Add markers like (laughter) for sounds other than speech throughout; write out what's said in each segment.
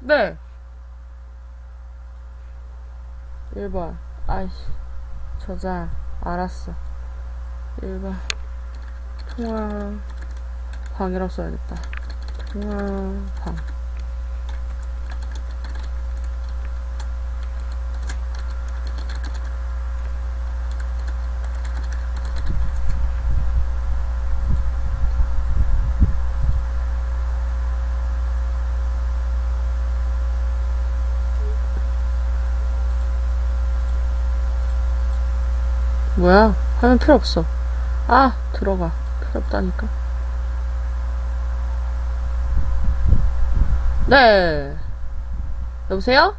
네. 1번. 아이씨. 저자. 알았어. 1번. 통화. 방이라고 써야겠다. 통화. 방. 뭐야? 화면 필요 없어. 아, 들어가. 필요 없다니까. 네. 여보세요?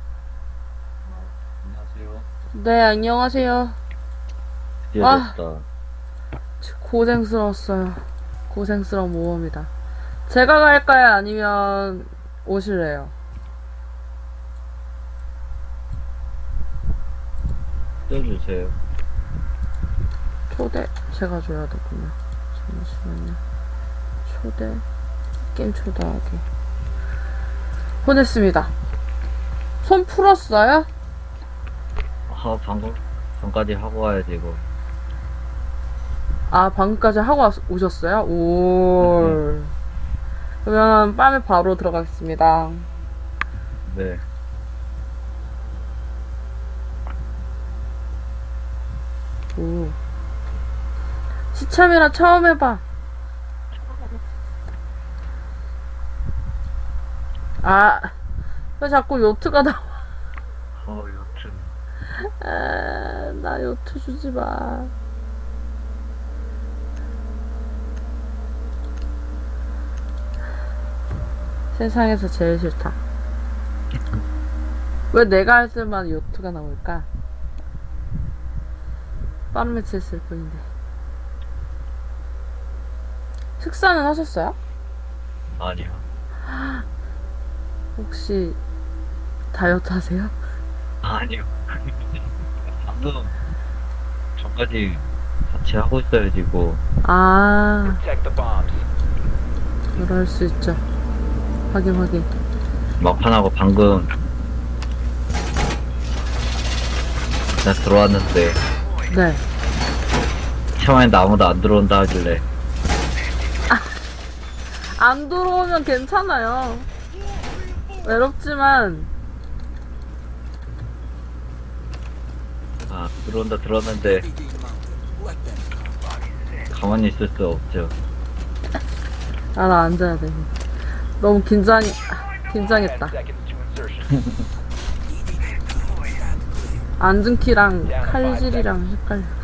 안녕하세요. 네, 안녕하세요. 드디어 아. 됐다. 고생스러웠어요. 고생스러운 모험이다. 제가 갈까요? 아니면 오실래요? 떼주세요. 초대 제가 줘야 되군요. 잠시만요. 초대 게임 초대하기 보냈습니다. 손 풀었어요? 아, 방금, 전까지 하고 와야지, 이거. 아 방금까지 하고 왔- 오셨어요? 오. 그러면 밤에 바로 들어가겠습니다. 네. 오. 시참이라 처음 해봐. 아, 왜 자꾸 요트가 나와? 어, 여튼. 아, 나 요트 주지 마. 세상에서 제일 싫다. 왜 내가 할 때만 요트가 나올까? 매치 했을 뿐인데. 식사는 하셨어요? 아니요. 혹시 다이어트 하세요? 아니요. (laughs) 방금, 전까지 같이 하고 있어야지, 이거. 아, Protect the bombs. 그럴 수 있죠. 확인, 확인. 막판하고 방금, 나 들어왔는데, 네. 채원인데 아무도 안 들어온다 하길래, 안 들어오면 괜찮아요. 외롭지만, 아, 들어온다 들었는데, 가만히 있을 수 없죠. 아, 나 앉아야 돼. 너무 긴장이, 아, 긴장했다. 10 seconds to insertion. 앉은 키랑 칼질이랑 있어.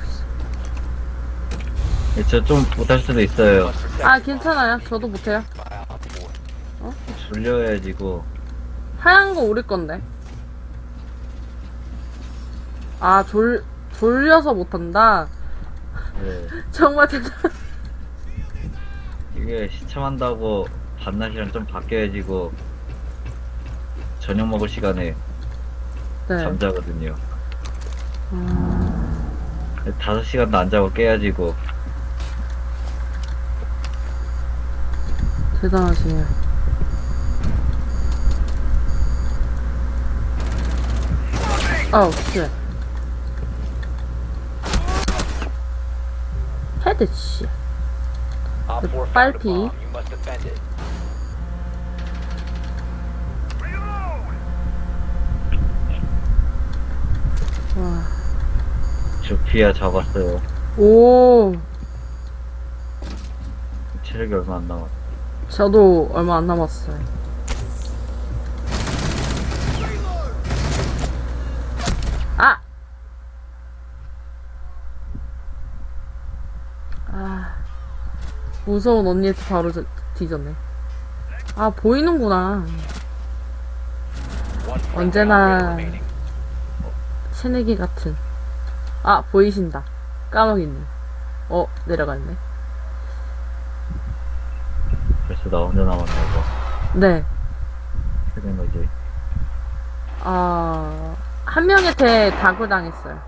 저 좀 못할 수도 있어요. 아, 괜찮아요. 저도 못해요. 4. 졸려야지, 이거. 하얀 거 우리 건데. 아, 졸, 졸려서 못한다? 네. (laughs) 정말 대단, 이게 시참한다고 밤낮이랑 좀 바뀌어야지 이거 저녁 먹을 시간에 네. 잠자거든요. 아, 다섯 시간도 안 자고 깨야지 이 대단하시네요. 어우, 쉣. 헤드, 씨. Op The 4 found a 빨피. 와. 주피아 잡았어요. 오, 체력이 얼마 안 남았. 저도 얼마 안 남았어요. 아! 아. 무서운 언니한테 바로 저- 뒤졌네. 아, 보이는구나. 언제나. 새내기 같은. 아, 보이신다. 까먹있네. 어, 내려갔네. 그래서 나 혼자 남았나 봐. 네. 그런 거지. 아, 한 명한테 다굴 당했어요.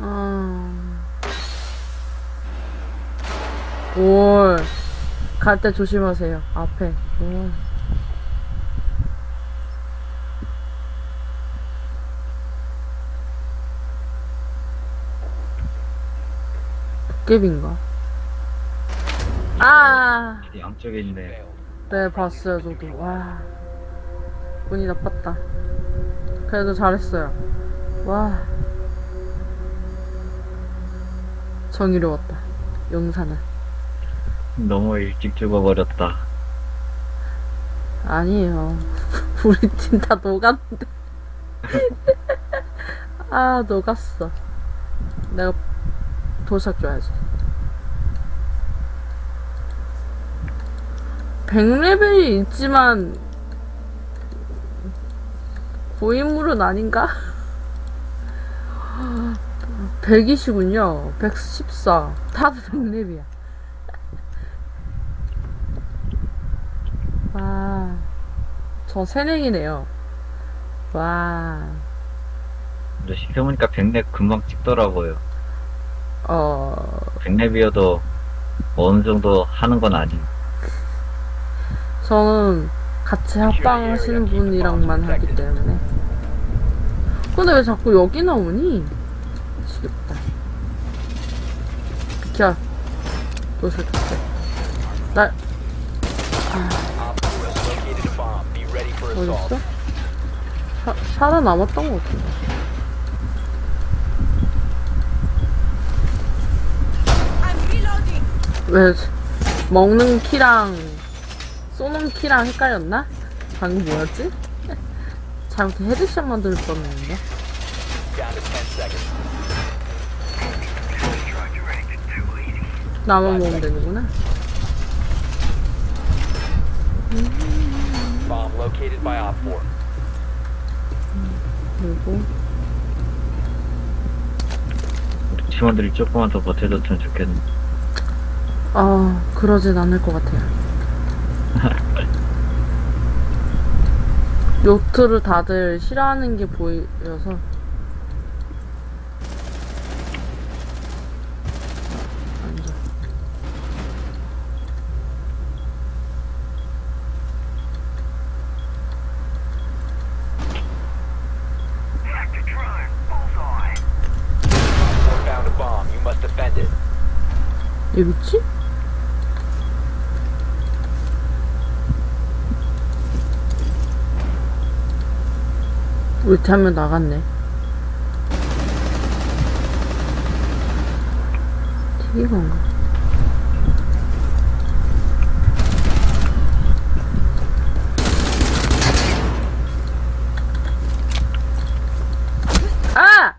음, 올. 갈 때 조심하세요. 앞에. 올. 도깨비인가? 아! 양쪽에 있네. 네, 봤어요, 저도. 와. 운이 나빴다. 그래도 잘했어요. 와. 정의로웠다. 용사는. 너무 일찍 죽어버렸다. 아니에요. (laughs) 우리 팀 다 녹았는데. (laughs) 아, 녹았어. 내가 도샷 줘야지. 100레벨이 있지만 고인물은 아닌가? 100이시군요. 114. 다들 100렙이야. 와. 저 새내기네요. 와. 근데 시켜보니까 100렙 금방 찍더라고요. 어, 100렙이어도 어느 정도 하는 건 아니. 저는 같이 합방 하시는 분이랑만 하기 때문에. 근데 왜 자꾸 여기 나오니? 미치겠다. 비켜. 도시 도시. 날, Op 4 has located a bomb. Be ready for assault. 어딨어? 사, 살아남았던 것 같은데. 왜, 먹는 키랑 쏘는 키랑 헷갈렸나? 방금 뭐였지? (laughs) 잘못해 헤드샷 만들 뻔했는데. Down to 10 seconds. 나만 먹으면 되는구나. Bomb located by Op 4. 그리고, 팀원들이 조금만 더 버텨줬으면 좋겠네. 아, 그러진 않을 것 같아요. 요트를 다들 싫어하는 게 보여서. 앉아. Four found a bomb. You must defend it. 얘 미치? 우리 팀한명 나갔네. TV건가? 아!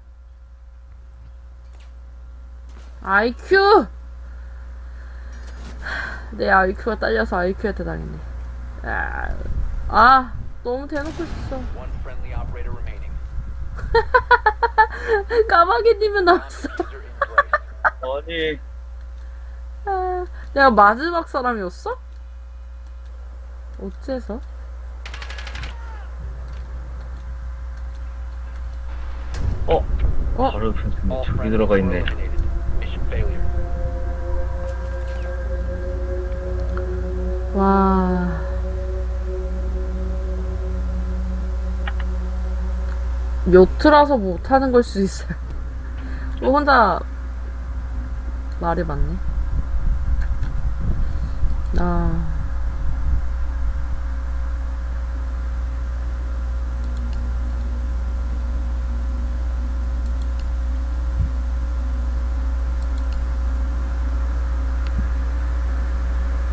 IQ! 내 IQ가 딸려서 IQ한테 당했네. 아, 아, 너무 대놓고 있었어. One friendly operator remaining. 까마귀님은 나왔어. 아니, 아, 내가 마지막 사람이었어? 어째서? 어? 어? 바로 그- 저기 들어가 있네. eliminated. Mission failure. 와. 묘트라서 못 하는 걸 수도 있어요. 뭐 (laughs) 혼자 말이 많네. 아.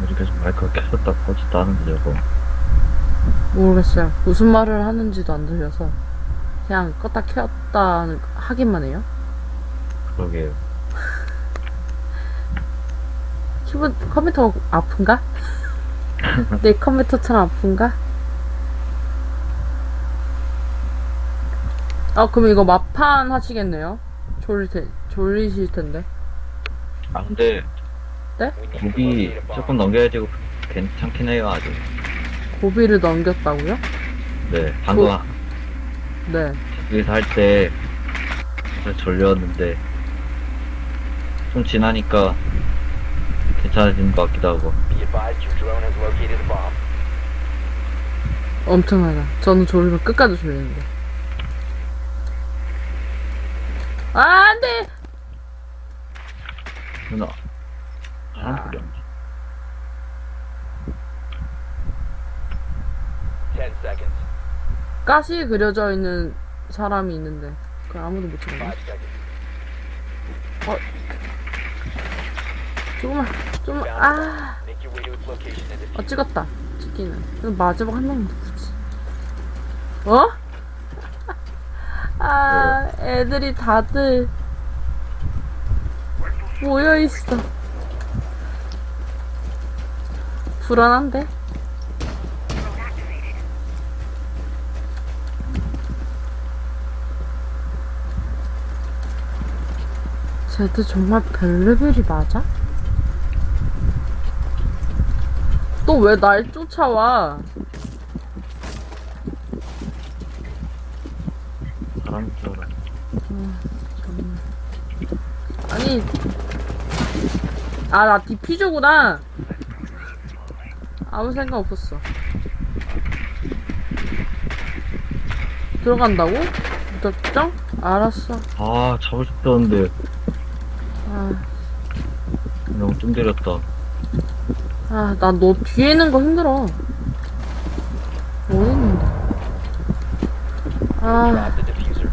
우리 계속 마이크가 켜졌다 꺼졌다 하는데 저거. 모르겠어요. 무슨 말을 하는지도 안 들려서 그냥 껐다 켰다 하기만 해요. 그러게요. (laughs) 키보드 컴퓨터 아픈가? (laughs) 내 컴퓨터처럼 아픈가? 아 그럼 이거 마판 하시겠네요? 졸릴 테, 졸리실 텐데. 아, 근데 to 고비. 조금 넘겨야지 괜찮긴 해요, 아주. 고비를 넘겼다고요? 네, 방금 고- 네. 여기서 할 때 졸렸는데 좀 지나니까 괜찮아지는 것 같기도 하고. Be advised your drone has located a bomb. 엄청나다. 저는 졸리면 끝까지 졸리는데. 아, 안 돼! 누나. 사람 소리 안 나. 10 seconds. 가시 그려져 있는 사람이 있는데. 그 아무도 못5 찾네. seconds. 조금만, 조금만, Found 아. location and defuse 어, 찍었다. 찍기는. 그럼 마지막 한 명은 누구지? 어? (laughs) 아, 애들이 다들 모여있어. 불안한데? 쟤들 정말 별레벨이 맞아? 또 왜 날 쫓아와? 알아. 정말. 아니. 아, 나 디피저구나. 아무 생각 없었어. 들어간다고? 무작정? 알았어. 아, 잡을 수 없었는데. 아, 너무 좀 때렸다. 아, 나 너 뒤에 있는 거 힘들어. 있는데? 아, Drop the diffuser.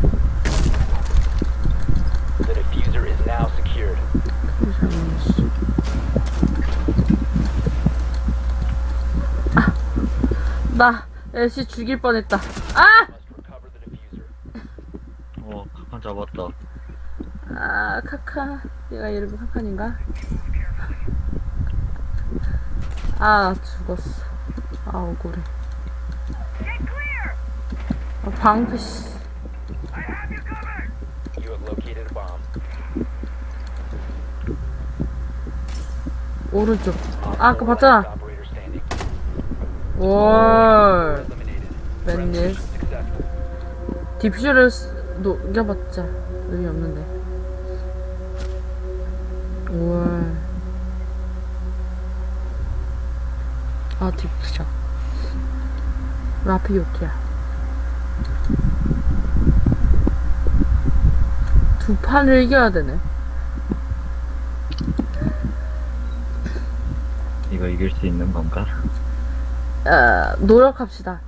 The diffuser is now secured. 잘못했어. 아, 나 애쉬 죽일 뻔했다. 아! Must recover the diffuser. 어, 카칸 잡았다. 아, 카카. 얘가 이름이 카칸인가? 아, 죽었어. 아, 억울해. 아, 방패, 씨. 오른쪽. 아, 아까 봤잖아. 월. 웬일. Successful. 디퓨저를 쓰- 녹여봤자 의미 없는데. 월. 아, 디퓨저. 라피오티야. 두 판을 이겨야 되네. 이거 이길 수 있는 건가? 아, 노력합시다.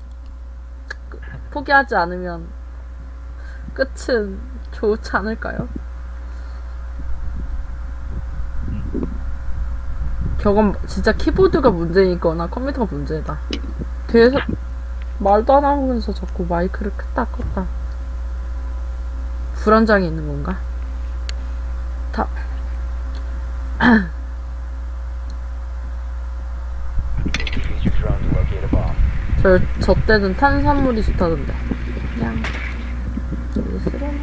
그- 포기하지 않으면 끝은 좋지 않을까요? 저건 진짜 키보드가 문제이거나 컴퓨터가 문제다. 뒤에서 말도 안 하면서 자꾸 마이크를 켰다 껐다. 불안장애 있는 건가? 다. (clears throat) 저, 저 때는 탄산물이 좋다던데. 그냥, 어디 쓰려나,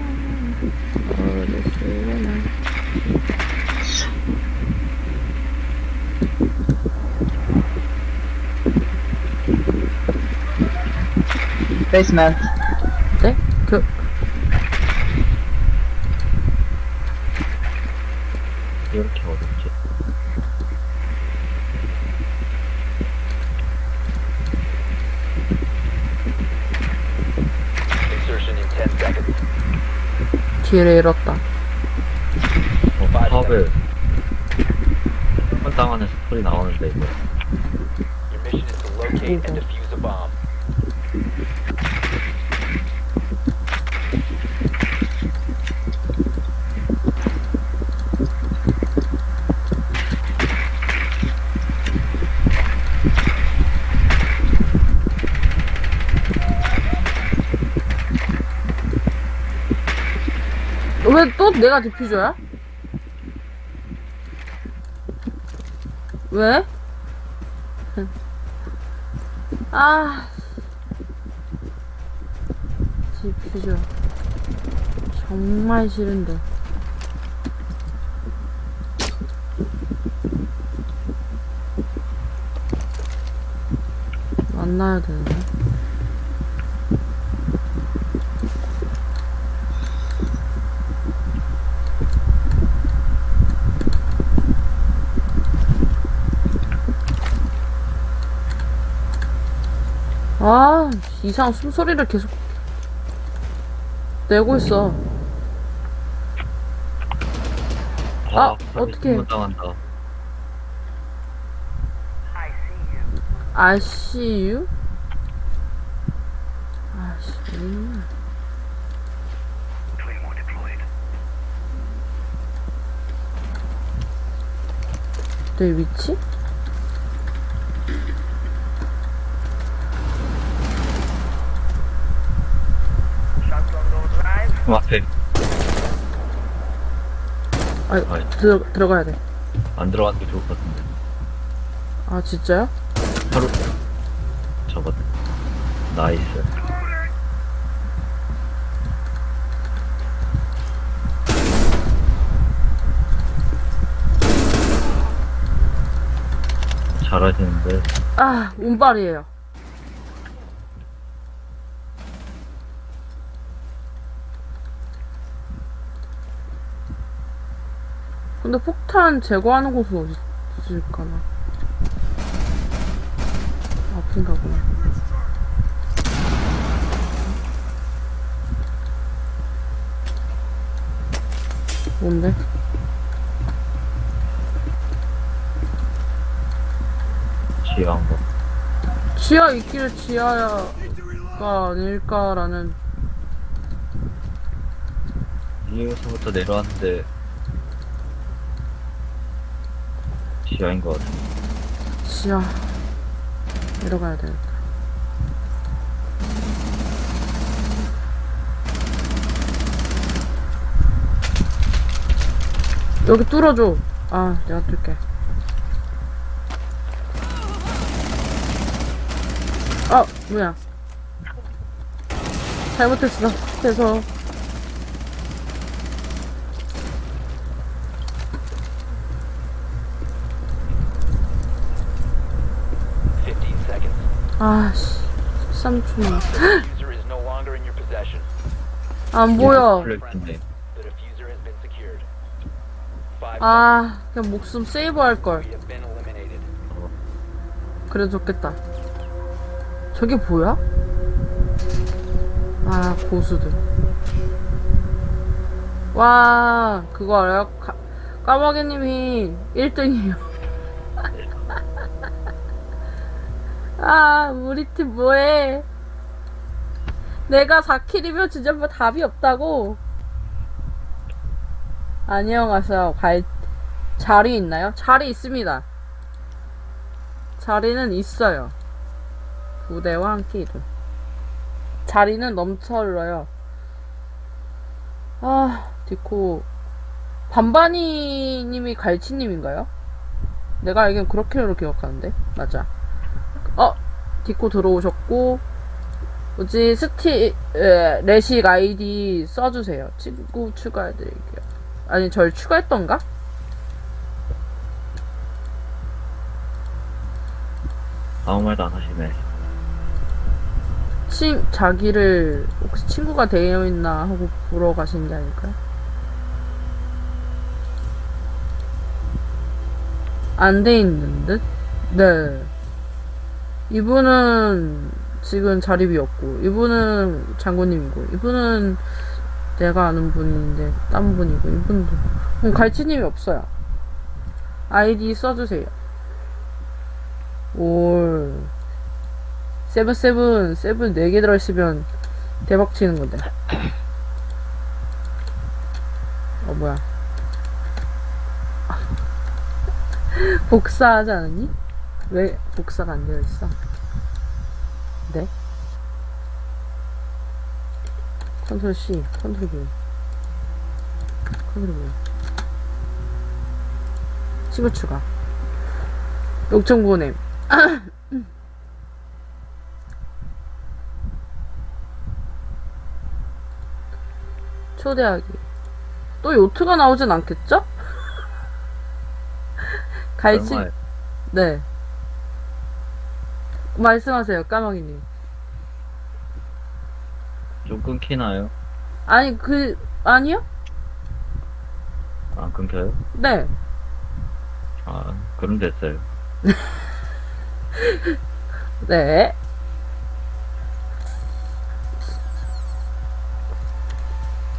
어디 쓰려나. Basement. 네? 그, 왜 이렇게 어렵지? Insertion in 10 seconds. 기회를 잃었다. 어, 팝을. 한땅 안에 소리 나오는데, 이거. Your mission is to locate and defuse a bomb. 왜또 내가 디퓨저야? 왜? 아. 디퓨저. 정말 싫은데. 만나야 되는데. 아, 이상한 숨소리를 계속 내고 있어. 아, 어떡해. 문 당한다. I see you. 아씨, 음. 내 위치? 그 앞에 아, 아이. 들어, 들어가야 돼. 안 들어가는 게 좋을 것 같은데. 아, 진짜요? 바로 저거. 나이스. 잘하시는데 아, 운빨이에요. 근데 폭탄 제거하는 곳은 어디 있을까나? 앞인가 보네. 뭔데? 지향 거. 지하 있기를 지하가 아닐까라는 여기서부터 내려왔는데 지하인 것 같아. 지하 내려가야 되겠다. 여기 뚫어줘. 아, 내가 뚫게. 아, 뭐야. 잘못했어. 그래서 15 seconds. 아, 씨. 13초만. Diffuser is no longer in your possession. 안 보여. 아, 그냥 목숨 세이브 할 seconds. 걸. We have been eliminated. 그래 좋겠다. 저게 뭐야? 아 고수들. 와 그거 알아요? 가, 까마귀님이 1등이에요. 아 우리 팀 뭐해? 내가 4킬이면 진짜 뭐 답이 없다고. 안녕하세요. 갈 자리 있나요? 자리 있습니다. 자리는 있어요. 부대와 함께 이동. 자리는 넘쳐흘러요. 아, 디코. 반반이 님이 갈치님인가요? 내가 알기엔 그렇게로 기억하는데. 맞아. 어, 디코 들어오셨고, 뭐지, 스티, 에, 레식 아이디 써주세요. 친구 추가해드릴게요. 아니, 절 추가했던가? 아무 말도 안 하시네. 친, 자기를 혹시 친구가 되어 있나 하고 보러 가신 게 아닐까요? 안 돼 있는 듯? 네. 이분은 지금 자리 비었고, 이분은 장군님이고, 이분은 내가 아는 분인데, 딴 분이고, 이분도. 그럼 갈치님이 없어요. 아이디 써주세요. 올. 세븐 세븐 세븐 4개 들어있으면 대박 치는 건데 어 뭐야 (laughs) 복사하지 않았니? 왜 복사가 안 되어 있어? 네? 컨트롤 C 컨트롤 V 컨트롤 V 친구 추가 요청 보냄 (laughs) 초대하기. 또 요트가 나오진 않겠죠? (laughs) 갈치, 네. 말씀하세요, 까마귀님. 좀 끊기나요? 아니, 그, 아니요? 안 끊겨요? 네. 아, 그럼 됐어요. (laughs) 네.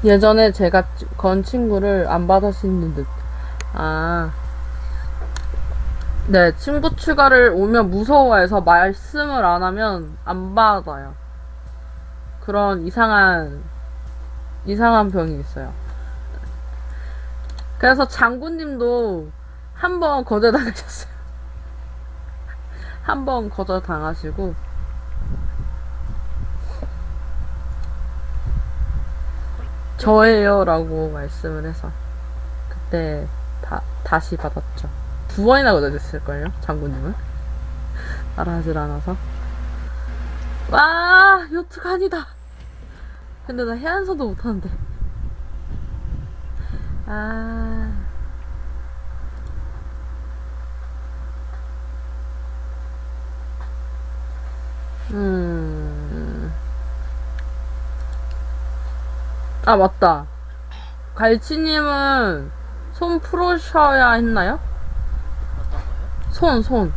예전에 제가 건 친구를 안 받아쓰는 듯. 아. 네, 친구 추가를 오면 무서워해서 말씀을 안 하면 안 받아요. 그런 이상한, 이상한 병이 있어요. 그래서 장군님도 한 번 거절당하셨어요. (laughs) 한 번 거절당하시고, 저예요 라고 말씀을 해서 그때 다, 다시 받았죠 두 번이나 거절됐을걸요 장군님은 말하질 않아서 와 요트가 아니다 근데 나 해안선도 못하는데 아 음. 아, 맞다. 갈치님은 손 풀으셔야 했나요? 손, 손.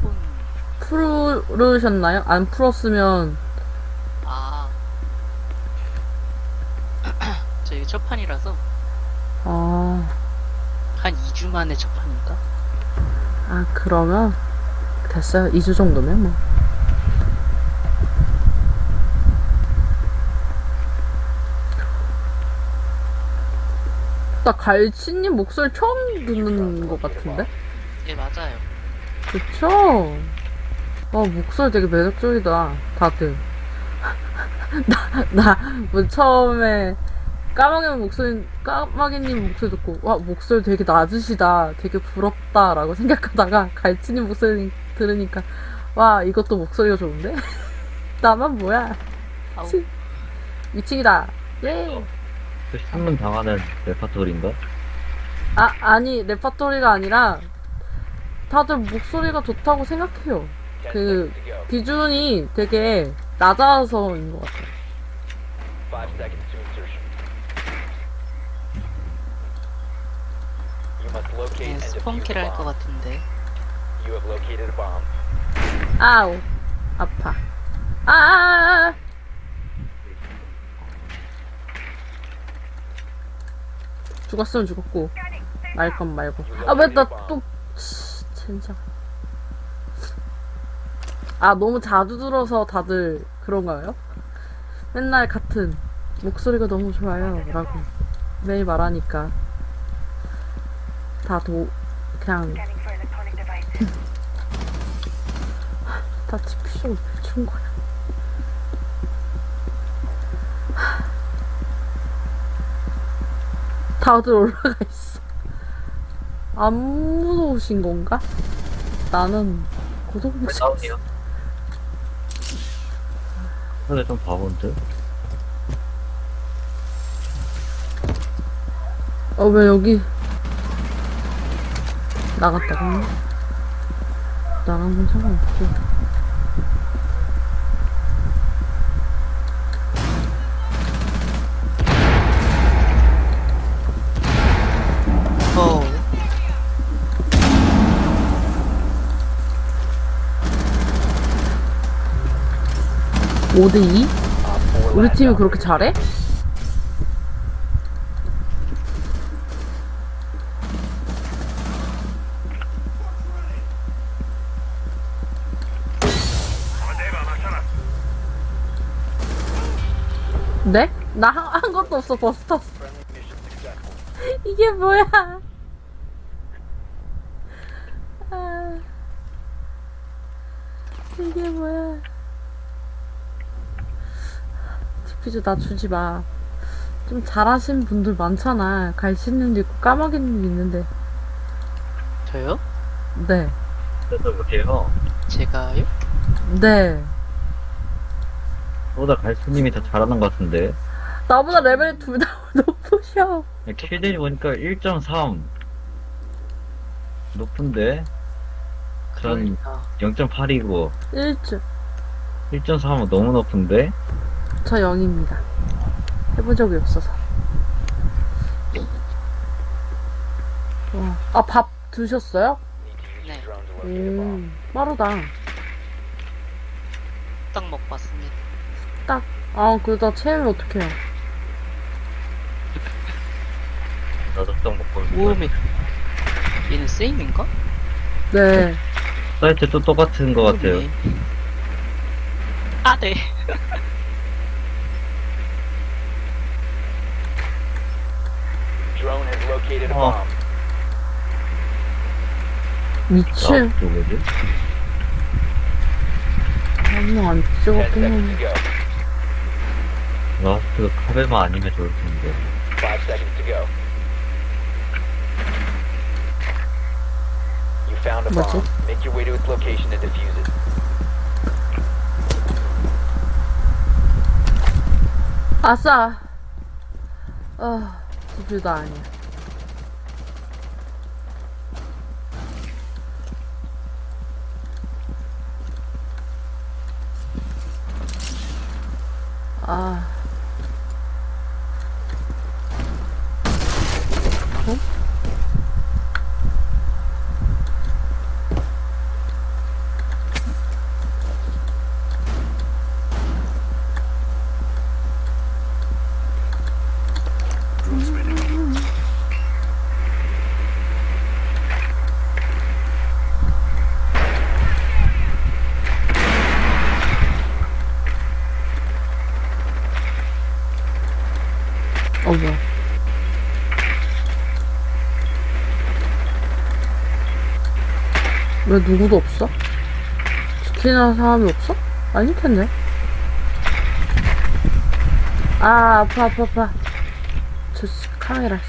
손, 풀으셨나요? 안 풀었으면, 아. (clears throat) 저희 첫 판이라서 아, 한 2주 만에 첫 판인가? 아, 그러면, 됐어요. 2주 정도면 뭐. 나 갈치님 목소리 처음 듣는 것 같은데? 예, 맞아요. 그쵸? 와, 목소리 되게 매력적이다, 다들. (laughs) 나, 나, 뭐, 처음에, 까마귀 목소리, 까마귀님 목소리 듣고, 와, 목소리 되게 낮으시다, 되게 부럽다, 라고 생각하다가, 갈치님 목소리 들으니까, 와, 이것도 목소리가 좋은데? (laughs) 나만 뭐야? 아우, 치. 미치기다. 예! 그 신문 당하는 레파토리인가? 아, 아니, 레파토리가 아니라, 다들 목소리가 좋다고 생각해요. 그. 기준이 되게 낮아서인 것 같아요. 네, 스폰킬 할 것. 같은데. 아우 아파 아, 아, 아, 아. 죽었으면 죽었고 말 건 말고 아 왜 나 또 젠장 아 너무 자주 들어서 다들 그런가요? 맨날 같은 목소리가 너무 좋아요 라고 매일 말하니까 다 도 그냥 (laughs) 다 디퓨저를 준 거야. (laughs) 다들 올라가 있어. 안 무서우신 건가? 나는 고독무지. 다운이요. 근데 좀 바본데? 어, 왜 여기 나갔다가 나간 건 상관없고. 어, 5대2? Op four 우리 팀이 그렇게 잘해? 네? 나한 것도 없어 버스 탔어 Friendly mission successful. 이게 뭐야 아, 이게 뭐야 디퓨저 나 주지 마. 좀 잘하신 분들 많잖아. 갈치님도 있고 까마귀님도 있는데. 저요? 네. 그래서 못해요. 제가요? 네. 보다 갈수님이 더 잘하는 것 같은데. 나보다 레벨이 둘 다 (laughs) 높으셔. 킬들이 보니까 1.3. 높은데? 전 그러니까. 0.8이고, 1주. 1.3은 너무 높은데? 저 0입니다. 해본 적이 없어서. 와. 아, 밥 드셨어요? 네. 음, 빠르다. 딱 먹고 왔습니다. 딱. 아, 그러다 체면 어떡해요. 나도 떡 먹고 있어. 모험이. 얘는 세임인가? 네. 사이트 또 똑같은 거 같아요. 아, 네. (laughs) Drone has located a Oh. bomb. 누구지? 한명 안10 찍었긴 seconds to 해. go. 라스트 카베만 아니면 좋을 텐데. 5 seconds to go. You found a What's bomb. it? Make your way to its location and defuse it. 아싸. 아, 디뷰도 아니야. 아. 왜 누구도 없어? 지키는 사람이 없어? 아닐 텐데. 아, 아파, 아파, 아파. 저, 씨, 카메라, 씨.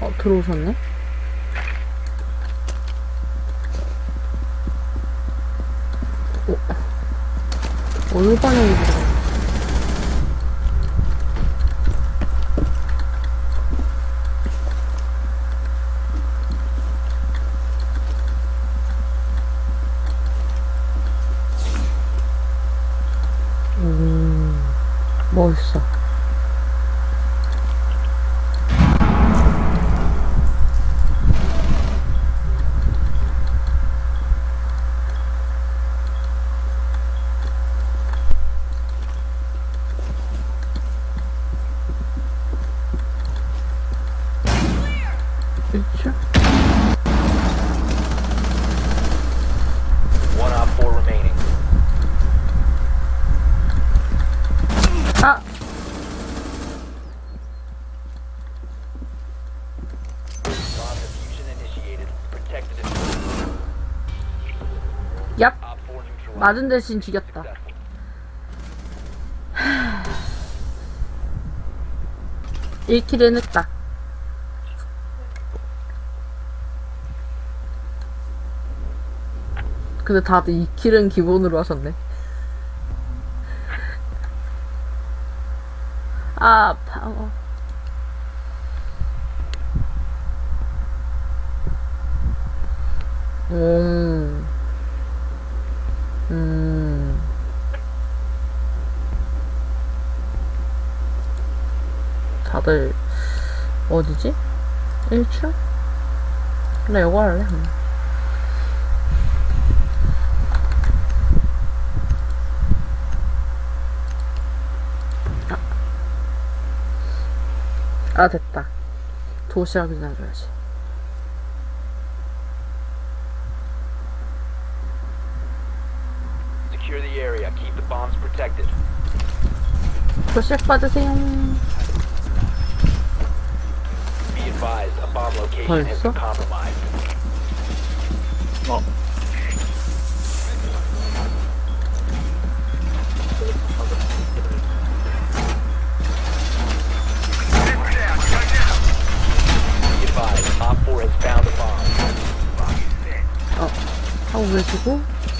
어, 들어오셨네? 어, 어느 방향이 들어가? 음, 멋있어. 그쵸? One op 4 remaining. 아! Bomb diffusion initiated. Protect the diffuser. 얍! Op 4 neutralized. 맞은 대신 죽였다. Successful. 1킬 해냈다. 근데 다들 2킬은 기본으로 하셨네. 아, 파워. 음. 음. 다들 어디지? 1층? 나 이거 할래. 아. 아 됐다. 도시락이나 줘야지. Secure the area. Keep the bombs protected. 도시락 받으세요. Be advised, a bomb location has been 벌써? compromised. 어. Op 4 has found a bomb. 하고 계시고